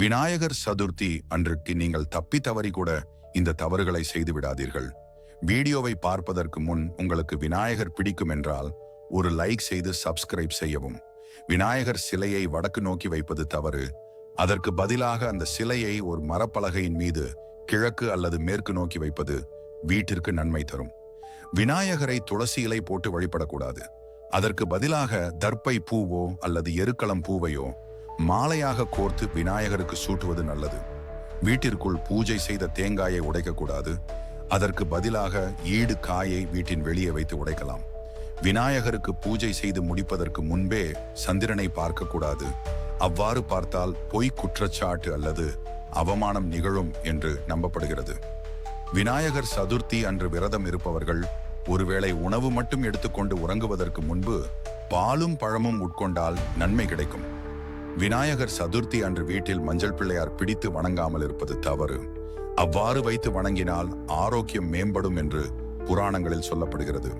விநாயகர் சதுர்த்தி அன்றைக்கு நீங்கள் தப்பி தவறி கூட இந்த தவறுகளை செய்து விடாதீர்கள். வீடியோவை பார்ப்பதற்கு முன் உங்களுக்கு விநாயகர் பிடிக்கும் என்றால் ஒரு லைக் செய்து சப்ஸ்கிரைப் செய்யவும். விநாயகர் சிலையை வடக்கு நோக்கி வைப்பது தவறு. அதற்கு பதிலாக அந்த சிலையை ஒரு மரப்பலகையின் மீது கிழக்கு அல்லது மேற்கு நோக்கி வைப்பது வீட்டிற்கு நன்மை தரும். விநாயகரை துளசி இலை போட்டு வழிபடக்கூடாது. அதற்கு பதிலாக தர்ப்பை பூவோ அல்லது எருக்களம் பூவையோ மாலையாக கோர்த்து விநாயகருக்கு சூட்டுவது நல்லது. வீட்டிற்குள் பூஜை செய்த தேங்காயை உடைக்கக்கூடாது. அதற்கு பதிலாக ஈடு காயை வீட்டின் வெளியே வைத்து உடைக்கலாம். விநாயகருக்கு பூஜை செய்து முடிப்பதற்கு முன்பே சந்திரனை பார்க்கக்கூடாது. அவ்வாறு பார்த்தால் பொய் குற்றச்சாட்டு அல்லது அவமானம் நிகழும் என்று நம்பப்படுகிறது. விநாயகர் சதுர்த்தி அன்று விரதம் இருப்பவர்கள் ஒருவேளை உணவு மட்டும் எடுத்துக்கொண்டு உறங்குவதற்கு முன்பு பாலும் பழமும் உட்கொண்டால் நன்மை கிடைக்கும். விநாயகர் சதுர்த்தி அன்று வீட்டில் மஞ்சள் பிள்ளையார் பிடித்து வணங்காமல் இருப்பது தவறு. அவ்வாறு வைத்து வணங்கினால் ஆரோக்கியம் மேம்படும் என்று புராணங்களில் சொல்லப்படுகிறது.